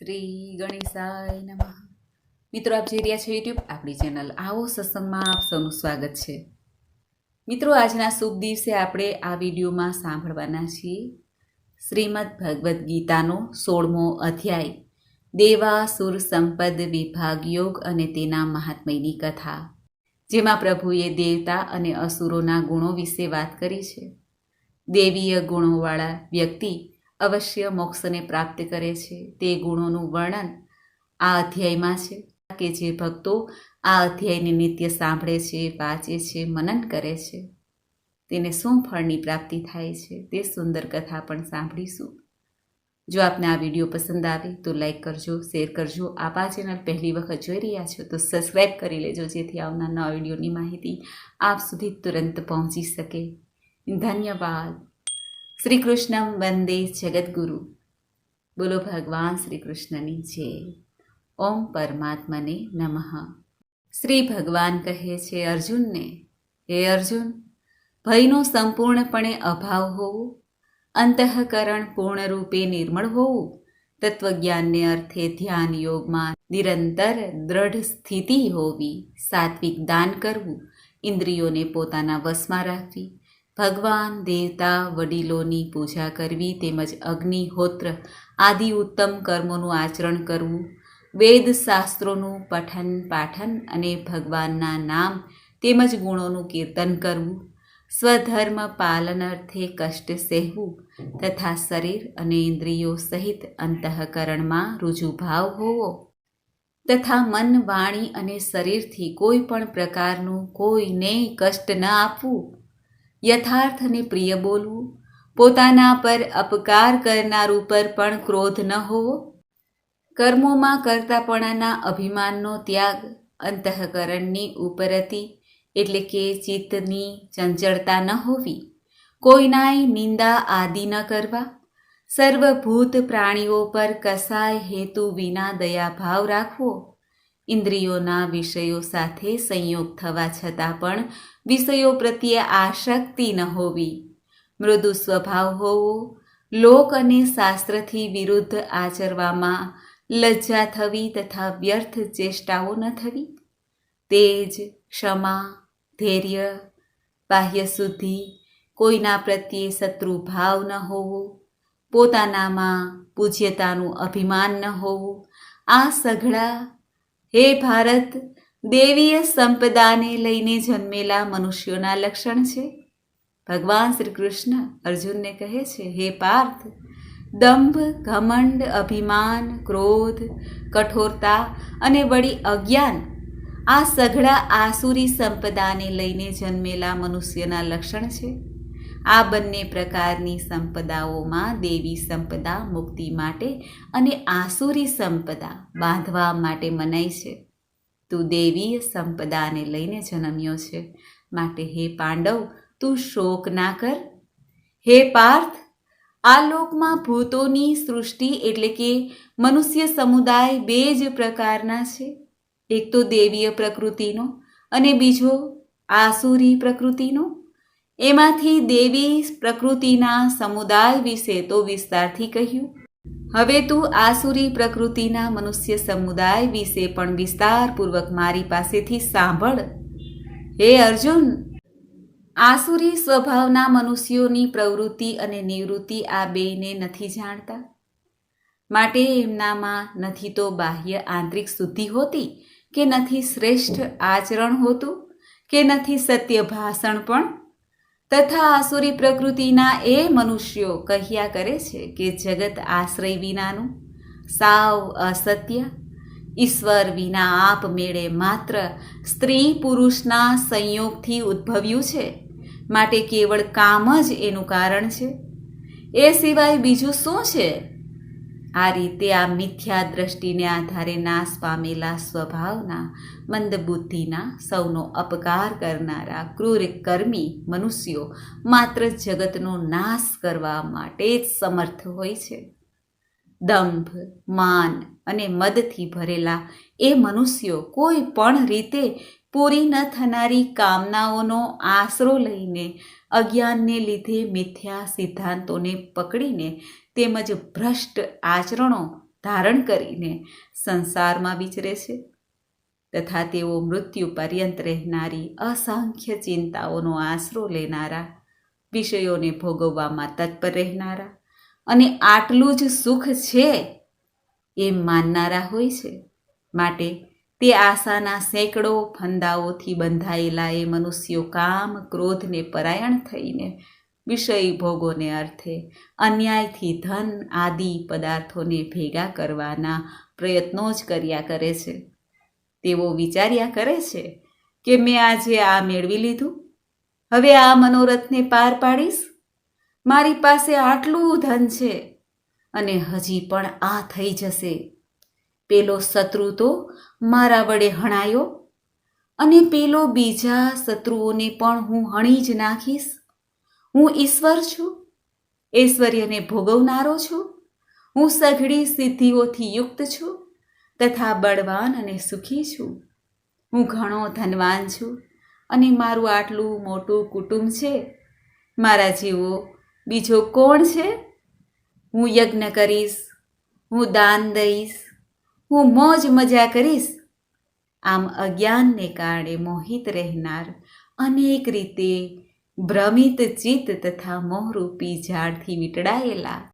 શ્રી ગણેશાય નમઃ. મિત્રો, આપ જોઈ રહ્યા છો યુટ્યુબ આપણી ચેનલ આવો સત્સંગમાં આપ સૌનું સ્વાગત છે. મિત્રો, આજના શુભ દિવસે આપણે આ વિડીયોમાં સાંભળવાના છીએ શ્રીમદ ભગવદ્ ગીતાનો સોળમો અધ્યાય દેવાસુર સંપદ વિભાગ યોગ અને તેના મહાત્મયની કથા, જેમાં પ્રભુએ દેવતા અને અસુરોના ગુણો વિશે વાત કરી છે. દેવીય ગુણોવાળા વ્યક્તિ અવશ્ય મોક્ષને પ્રાપ્ત કરે છે. તે ગુણોનું વર્ણન આ અધ્યાયમાં છે. કે જે ભક્તો આ અધ્યાયને નિત્ય સાંભળે છે, વાંચે છે, મનન કરે છે. તેને શું ફળની પ્રાપ્તિ થાય છે તે સુંદર કથા પણ સાંભળીશું. જો આપને આ વીડિયો પસંદ આવે તો લાઈક કરજો, શેર કરજો. આપ આ ચેનલ પહેલી વખત જોઈ રહ્યા છો તો સબસ્ક્રાઈબ કરી લેજો જેથી આવનાર નવા વિડીયોની માહિતી આપ સુધી તુરંત પહોંચી શકે. ધન્યવાદ. શ્રી કૃષ્ણમ વંદે જગદગુરુ. બોલો ભગવાન શ્રી કૃષ્ણની જય. ઓમ પરમાત્મને નમઃ. શ્રી ભગવાન કહે છે, અર્જુનને, હે અર્જુન, ભયનો સંપૂર્ણપણે અભાવ હોવો, અંતઃકરણ પૂર્ણરૂપે નિર્મળ હોવું, તત્વજ્ઞાનને અર્થે ધ્યાન યોગમાં નિરંતર દ્રઢ સ્થિતિ હોવી, સાત્વિક દાન કરવું, ઇન્દ્રિયોને પોતાના વશમાં રાખવી ભગવાન દેવતા વડીલોની પૂજા કરવી તેમજ અગ્નિહોત્ર આદિ ઉત્તમ કર્મોનું આચરણ કરવું, વેદ શાસ્ત્રોનું પઠન પાઠન અને ભગવાનના નામ તેમજ ગુણોનું કીર્તન કરવું, સ્વધર્મ પાલન અર્થે કષ્ટ સહેવું તથા શરીર અને ઇન્દ્રિયો સહિત અંતઃકરણમાં રુજુભાવ હોવો તથા મન વાણી અને શરીરથી કોઈ પણ પ્રકારનું કોઈને કષ્ટ ન આપવું યથાર્થ અને પ્રિય બોલવું, પોતાના પર અપકાર કરનાર ઉપર પણ ક્રોધ ન હોવો, કર્મોમાં કરતાપણાના અભિમાનનો ત્યાગ, અંતઃકરણની ઉપરતી એટલે કે ચિત્તની ચંચળતા ન હોવી, કોઈનાય નિંદા આદિ ન કરવા, સર્વભૂત પ્રાણીઓ પર કસાય હેતુ વિના દયાભાવ રાખવો ઇન્દ્રિયોના વિષયો સાથે સંયોગ થવા છતાં પણ વિષયો પ્રત્યે આશક્તિ ન હોવી. મૃદુ સ્વભાવ હોવો, લોક અને શાસ્ત્રથી વિરુદ્ધ આચરવામાં લજ્જા થવી તથા વ્યર્થ ચેષ્ટાઓ ન થવી. તેજ, ક્ષમા, ધૈર્ય, બાહ્ય શુદ્ધિ કોઈના પ્રત્યે શત્રુભાવ ન હોવો, પોતાનામાં પૂજ્યતાનું અભિમાન ન હોવું, આ સઘળા હે ભારત, દેવીય સંપદાને લઈને જન્મેલા મનુષ્યોના લક્ષણ છે. ભગવાન શ્રી કૃષ્ણ અર્જુનને કહે છે, હે પાર્થ, દંભ, ઘમંડ, અભિમાન, ક્રોધ, કઠોરતા અને વળી અજ્ઞાન આ સઘળા આસુરી સંપદાને લઈને જન્મેલા મનુષ્યના લક્ષણ છે. આ બંને પ્રકારની સંપદાઓમાં દેવી સંપદા, મુક્તિ માટે અને આસુરી સંપદા બાંધવા માટે મનાય છે. તું દેવીય સંપદાને લઈને જન્મ્યો છે. માટે હે પાંડવ, તું શોક ના કર. હે પાર્થ, આ લોકમાં ભૂતોની સૃષ્ટિ એટલે કે મનુષ્ય સમુદાય બે જ પ્રકારના છે. એક તો દેવીય પ્રકૃતિનો અને બીજો આસુરી પ્રકૃતિનો. એમાંથી દેવી પ્રકૃતિના સમુદાય વિશે તો વિસ્તારથી કહ્યું. હવે તું આસુરી પ્રકૃતિના મનુષ્ય સમુદાય વિશે પણ વિસ્તારપૂર્વક મારી પાસેથી સાંભળ. હે અર્જુન, આસુરી સ્વભાવના મનુષ્યોની પ્રવૃત્તિ અને નિવૃત્તિ આ બેને નથી જાણતા. માટે એમનામાં નથી તો બાહ્ય આંતરિક શુદ્ધિ હોતી કે નથી શ્રેષ્ઠ આચરણ હોતું કે નથી સત્ય ભાષણ પણ? તથા આસુરી પ્રકૃતિના એ મનુષ્યો કહ્યા કરે છે કે જગત આશ્રય વિનાનું, સાવ અસત્ય. ઈશ્વર વિના આપ મેળે માત્ર સ્ત્રી પુરુષના સંયોગથી ઉદ્ભવ્યું છે. માટે કેવળ કામ જ એનું કારણ છે. એ સિવાય બીજું શું છે? આ રીતે આ મિથ્યા દ્રષ્ટિને આધારે નાશ પામેલા સ્વભાવના, મંદબુદ્ધિના, સૌનો અપકાર કરનારા ક્રૂર કર્મી મનુષ્યો માત્ર જગતનો નાશ કરવા માટે જ સમર્થ હોય છે. દંભ, માન અને મદથી ભરેલા એ મનુષ્યો કોઈ પણ રીતે પૂરી ન થનારી કામનાઓનો આશરો લઈને અજ્ઞાનને લીધે મિથ્યા સિદ્ધાંતોને પકડીને તેમજ ભ્રષ્ટ આચરણો ધારણ કરીને સંસારમાં વિચરે છે. તથા તેઓ મૃત્યુ પર્યંત રહેનારી અસંખ્ય ચિંતાઓનો આશરો લેનારા, વિષયોને ભોગવવામાં તત્પર રહેનારા અને આટલું જ સુખ છે એમ માનનારા હોય છે. માટે તે આશાના સેંકડો ફંદાઓથી બંધાયેલા એ મનુષ્યો કામ, ક્રોધને પરાયણ થઈને વિષય ભોગોને અર્થે અન્યાયથી ધન, આદિ પદાર્થોને ભેગા કરવાના પ્રયત્નો જ કર્યા કરે છે. તેઓ વિચાર્યા કરે છે કે મેં આજે આ મેળવી લીધું. હવે આ મનોરથને પાર પાડીશ? મારી પાસે આટલું ધન છે અને હજી પણ આ થઈ જશે. પેલો શત્રુ તો મારા વડે હણાયો અને પેલો બીજા શત્રુઓને પણ હું હણી જ નાખીશ. હું ઈશ્વર છું, ઐશ્વર્યને ભોગવનારો છું, હું સઘળી સિદ્ધિઓથી યુક્ત છું તથા બળવાન અને સુખી છું. હું ઘણો ધનવાન છું અને મારું આટલું મોટું કુટુંબ છે. મારા જેવો બીજો કોણ છે? હું યજ્ઞ કરીશ, હું દાન દઈશ હું મોજ મજા કરીશ. આમ અજ્ઞાનને કારણે મોહિત રહેનાર અનેક રીતે ભ્રમિત ચિત્ત તથા મોહરૂપી ઝાડથી વીંટળાયેલા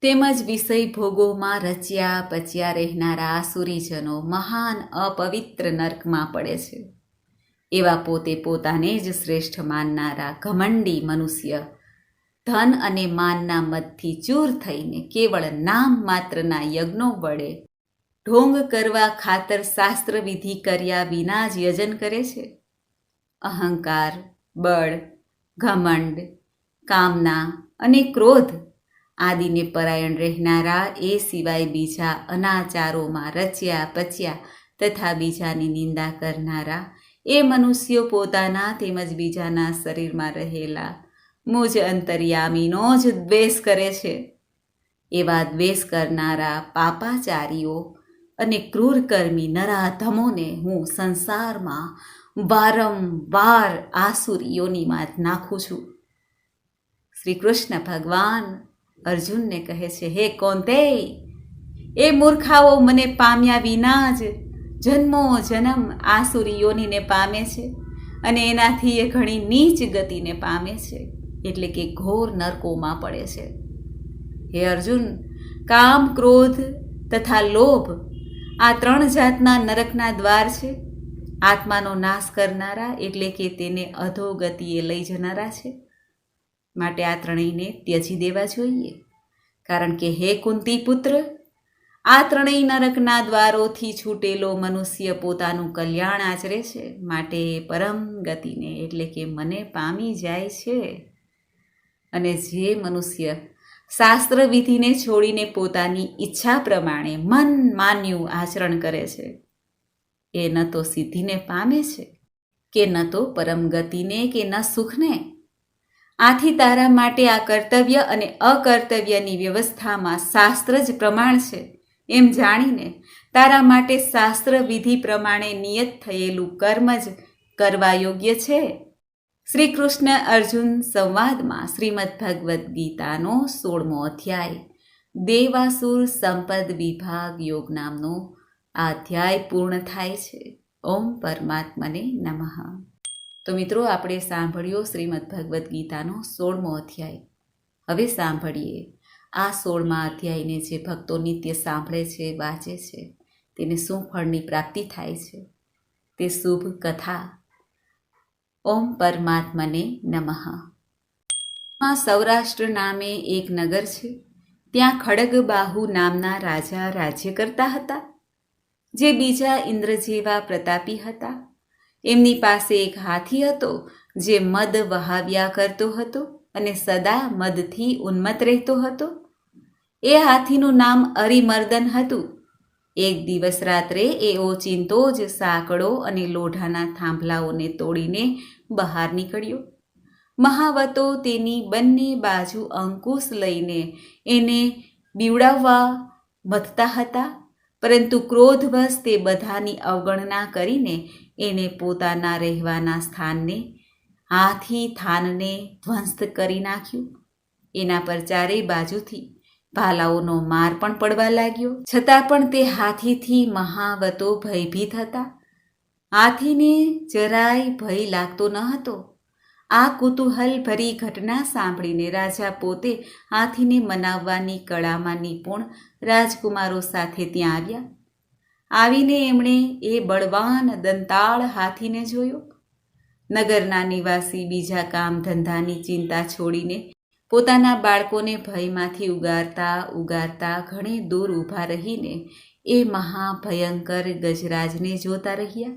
તેમજ વિષય ભોગોમાં રચ્યા પચ્યા રહેનારા આસુરીજનો મહાન અપવિત્ર નર્કમાં પડે છે. એવા પોતે પોતાને જ શ્રેષ્ઠ માનનારા ઘમંડી મનુષ્ય ધન અને માનના મતથી ચૂર થઈને કેવળ નામ માત્રના યજ્ઞો વડે ઢોંગ કરવા ખાતર શાસ્ત્ર વિધિ કર્યા વિના જ યજન કરે છે. અહંકાર, બળ, ઘમંડ, કામના અને ક્રોધ આદિને પરાયણ રહેનારા એ સિવાય બીજા અનાચારોમાં રચ્યા, પચ્યા તથા બીજાની નિંદા કરનારા એ મનુષ્યો પોતાના તેમજ બીજાના શરીરમાં રહેલા મુજ અંતર્યામીનો જ દ્વેષ કરે છે. એવા દ્વેષ કરનારા પાપાચારીઓ અને ક્રૂરકર્મી નરાધમોને હું સંસારમાં વારંવાર આસુરીઓનીમાં નાખું છું. શ્રી કૃષ્ણ ભગવાન અર્જુનને કહે છે, હે કોંતે એ મૂર્ખાઓ મને પામ્યા વિના જ જન્મો જન્મ આસુરીઓનીને પામે છે અને એનાથી એ ઘણી નીચ ગતિને પામે છે, એટલે કે ઘોર નરકોમાં પડે છે. હે અર્જુન, કામ ક્રોધ તથા લોભ આ ત્રણ જાતના નરકના દ્વાર છે. આત્માનો નાશ કરનારા એટલે કે તેને અધોગતિએ લઈ જનારા છે. માટે આ ત્રણેયને ત્યજી દેવા જોઈએ. કારણ કે હે કુંતી પુત્ર આ ત્રણેય નરકના દ્વારોથી છૂટેલો મનુષ્ય પોતાનું કલ્યાણ આચરે છે. માટે પરમ ગતિને એટલે કે મને પામી જાય છે. અને જે મનુષ્ય શાસ્ત્ર વિધિને છોડીને પોતાની ઈચ્છા પ્રમાણે મન માન્યું આચરણ કરે છે. એ ન તો સિદ્ધિને પામે છે કે ન તો પરમ ગતિને કે ન સુખને. આથી તારા માટે આ કર્તવ્ય અને અકર્તવ્યની વ્યવસ્થામાં શાસ્ત્ર જ પ્રમાણ છે. એમ જાણીને તારા માટે શાસ્ત્ર વિધિ પ્રમાણે નિયત થયેલું કર્મ જ કરવા યોગ્ય છે. શ્રી કૃષ્ણ અર્જુન સંવાદમાં શ્રીમદ ભગવદ્ ગીતાનો સોળમો અધ્યાય, દેવાસુર સંપદ વિભાગ યોગ નામનો અધ્યાય પૂર્ણ થાય છે. ઓમ પરમાત્મને નમઃ. તો મિત્રો, આપણે સાંભળ્યો શ્રીમદ ભગવદ્ ગીતાનો સોળમો અધ્યાય. હવે સાંભળીએ. આ સોળમા અધ્યાયને જે ભક્તો નિત્ય સાંભળે છે, વાંચે છે, તેને શું ફળની પ્રાપ્તિ થાય છે? તે શુભ કથા ઓમ પરમાત્મને નમઃ. માં સૌરાષ્ટ્ર નામે એક નગર છે. ત્યાં ખડગબાહુ નામના રાજા રાજ્ય કરતા હતા. જે બીજા ઇન્દ્ર જેવા પ્રતાપી હતા. એમની પાસે એક હાથી હતો, જે મદ વહાવ્યા કરતો હતો અને સદા મદથી ઉન્મત રહેતો હતો. એ હાથીનું નામ અરિમર્દન હતું. એક દિવસ રાત્રે એ ઓચિંતો જ સાંકળો અને લોઢાના થાંભલાઓને તોડીને બહાર નીકળ્યો. મહાવતો તેની બંને બાજુ અંકુશ લઈને એને બીવડાવવા મથતા હતા, પરંતુ ક્રોધવશ તે બધાની અવગણના કરીને એને પોતાના રહેવાના સ્થાનને, હાથી થાનને ધ્વંસ્ત કરી નાખ્યું. એના પર ચારેય બાજુથી ભાલાઓનો માર પણ પડવા લાગ્યો. છતાં પણ તે હાથીથી મહાવતો ભયભીત હતા. હાથીને જરાય ભય લાગતો ન હતો. આ કુતૂહલ ભરી ઘટના સાંભળીને રાજા પોતે હાથીને મનાવવાની કળામાં નિપુણ રાજકુમારો સાથે ત્યાં આવ્યા. આવીને એમણે એ બળવાન દંતાળ હાથીને જોયો. નગરના નિવાસી બીજા કામ ધંધાની ચિંતા છોડીને પોતાના બાળકોને ભયમાંથી ઉગારતા ઉગારતા ઘણે દૂર ઊભા રહીને એ મહાભયંકર ગજરાજને જોતા રહ્યા.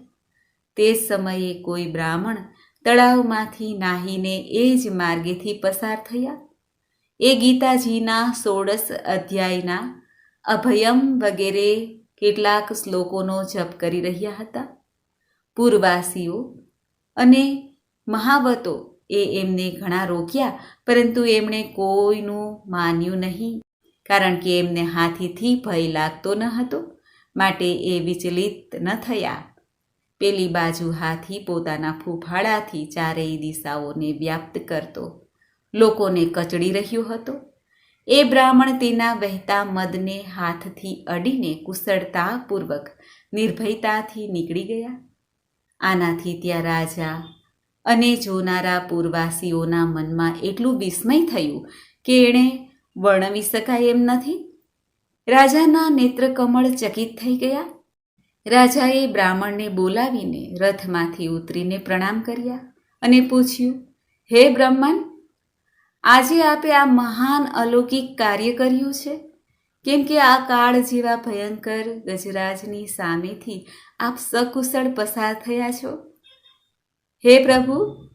તે સમયે કોઈ બ્રાહ્મણ તળાવમાંથી નાહીને એ જ માર્ગેથી પસાર થયા. એ ગીતાજીના સોળસ અધ્યાયના અભયમ વગેરે કેટલાક શ્લોકોનો જપ કરી રહ્યા હતા. પૂર્વાસીઓ અને મહાવતો એ એમને ઘણા રોક્યા, પરંતુ એમણે કોઈનું માન્યું નહીં, કારણ કે એમને હાથીથી ભય લાગતો ન હતો, માટે એ વિચલિત ન થયા. પેલી બાજુ હાથી પોતાના ફૂફાડાથી ચારેય દિશાઓને વ્યાપ્ત કરતો. લોકોને કચડી રહ્યો હતો. એ બ્રાહ્મણ તેના વહેતા મદને હાથથી અડીને કુશળતાપૂર્વક, નિર્ભયતાથી નીકળી ગયા. આનાથી ત્યાં રાજા અને જોનારા પૂર્વાસીઓના મનમાં એટલું વિસ્મય થયું કે એણે વર્ણવી શકાય એમ નથી. રાજાના નેત્રકમળ ચકિત થઈ ગયા. રાજાએ બ્રાહ્મણને બોલાવીને રથમાંથી ઉતરીને પ્રણામ કર્યા અને પૂછ્યું, હે બ્રહ્મન આજે આપે આ મહાન અલૌકિક કાર્ય કર્યું છે? કેમ કે આ કાળ જેવા ભયંકર ગજરાજની સામેથી આપ સકુશળ પસાર થયા છો? હે પ્રભુ,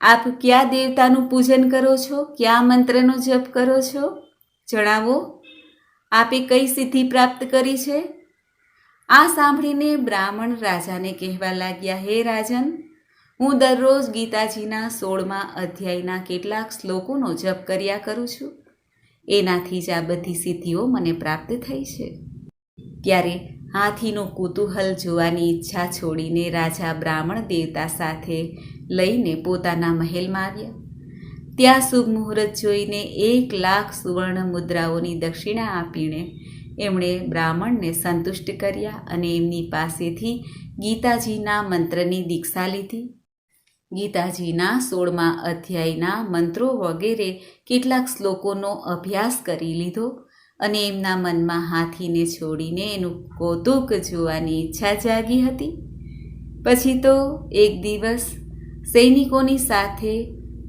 આપ કયા દેવતાનું પૂજન કરો છો? કયા મંત્રનો જપ કરો છો? જણાવો, આપે કઈ સિદ્ધિ પ્રાપ્ત કરી છે? આ સાંભળીને બ્રાહ્મણ રાજાને કહેવા લાગ્યા, હે રાજન, હું દરરોજ ગીતાજીના સોળમા અધ્યાયના કેટલાક શ્લોકોનો જપ કર્યા કરું છું. એનાથી જ આ બધી સિદ્ધિઓ મને પ્રાપ્ત થઈ છે. ત્યારે હાથીનું કુતૂહલ જોવાની ઈચ્છા છોડીને રાજા બ્રાહ્મણ દેવતા સાથે લઈને પોતાના મહેલમાં આવ્યા. ત્યાં શુભ મુહૂર્ત જોઈને એક લાખ સુવર્ણ મુદ્રાઓની દક્ષિણા આપીને એમણે બ્રાહ્મણને સંતુષ્ટ કર્યા અને એમની પાસેથી ગીતાજીના મંત્રની દીક્ષા લીધી. ગીતાજીના સોળમા અધ્યાયના મંત્રો વગેરે કેટલાક શ્લોકોનો અભ્યાસ કરી લીધો. અને એમના મનમાં હાથીને છોડીને એનું કૌતુક જોવાની ઈચ્છા જાગી હતી. પછી તો એક દિવસ સૈનિકોની સાથે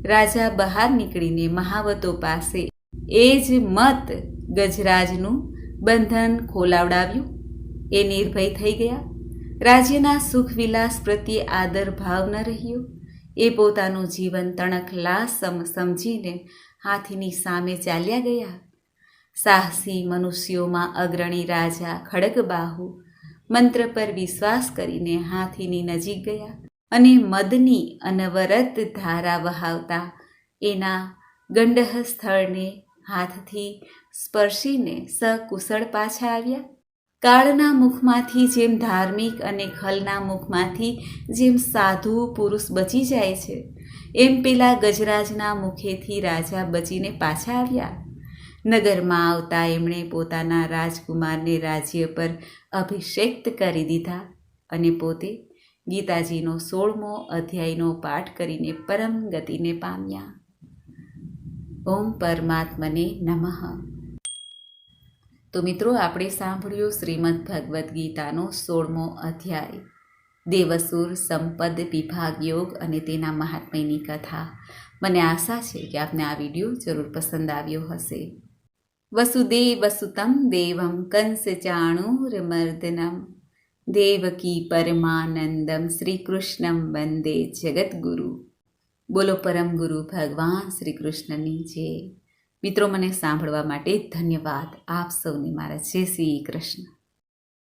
રાજા બહાર નીકળીને મહાવતો પાસે એ જ મત ગજરાજનું બંધન ખોલાવડાવ્યું. એ નિર્ભય થઈ ગયા. રાજ્યના સુખવિલાસ પ્રત્યે આદર ભાવ ન રહ્યો. એ પોતાનું જીવન તણખલા સમ સમજીને હાથીની સામે ચાલ્યા ગયા. સાહસી મનુષ્યોમાં અગ્રણી રાજા ખડગબાહુ મંત્ર પર વિશ્વાસ કરીને હાથીની નજીક ગયા અને મદની અનવરત ધારા વહાવતા એના ગંડહ સ્થળને હાથથી સ્પર્શીને સકુશળ પાછા આવ્યા. કાળના મુખમાંથી જેમ ધાર્મિક અને ખલના મુખમાંથી જેમ સાધુ પુરુષ બચી જાય છે, એમ પેલા ગજરાજના મુખેથી રાજા બચીને પાછા આવ્યા. નગરમાં આવતા એમણે પોતાના રાજકુમારને રાજ્ય પર અભિષેક કરી દીધા અને પોતે ગીતાજીનો સોળમો અધ્યાયનો પાઠ કરીને પરમ ગતિને પામ્યા. ઓમ પરમાત્મને નમઃ. તો મિત્રો, આપણે સાંભળ્યું શ્રીમદ ભગવદ્ ગીતાનો સોળમો અધ્યાય. દેવસુર સંપદ વિભાગ યોગ અને તેના મહાત્મ્યની કથા. મને આશા છે કે આપને આ વીડિયો જરૂર પસંદ આવ્યો હશે. વસુદેવ વસુતમ દેવમ કંસ ચાણૂરમર્દનમ દેવકી પરમાનંદમ શ્રી કૃષ્ણમ વંદે જગદગુરુ બોલો પરમ ગુરુ ભગવાન શ્રી કૃષ્ણની જે મિત્રો મને સાંભળવા માટે ધન્યવાદ. આપ સૌને મારા જય શ્રી કૃષ્ણ.